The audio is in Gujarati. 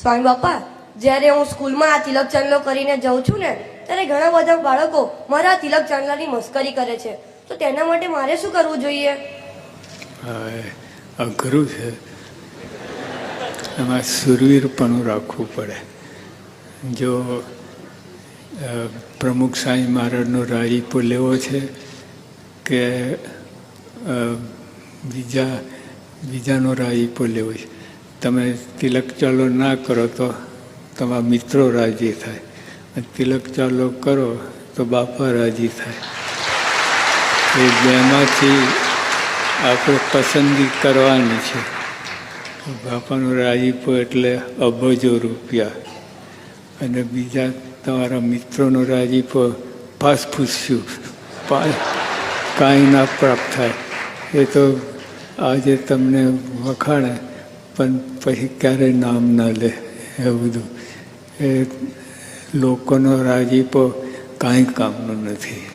સ્વામી બાપા, જ્યારે હું સ્કૂલમાં આ તિલક ચાંદલો કરીને જાઉં છું ને, ત્યારે ઘણા બધા બાળકો મારા તિલક ચાંદલાની મસ્કરી કરે છે. તો તેના માટે મારે શું કરવું જોઈએ? અઘરું છે. એમાં સુરવીરપણું રાખવું પડે. જો પ્રમુખ સાંઈ મહારાજનો રાજીપો લેવો છે કે બીજા, બીજાનો રાજીપો લેવો છે. તમે તિલક ચાલો ના કરો તો તમારા મિત્રો રાજી થાય. તિલક ચાલો કરો તો બાપા રાજી થાય. એ બેમાંથી આપણે પસંદગી કરવાની છે. બાપાનો રાજીપો એટલે અબજો રૂપિયા. અને બીજા તમારા મિત્રોનો રાજીપો ફાસફૂસ્યું કાંઈ ના પ્રાપ્ત થાય. એ તો આજે તમને વખાણે પણ પછી ક્યારેય નામ ના લે એ બધું. એ લોકોનો રાજીપો કાંઈ કામનો નથી.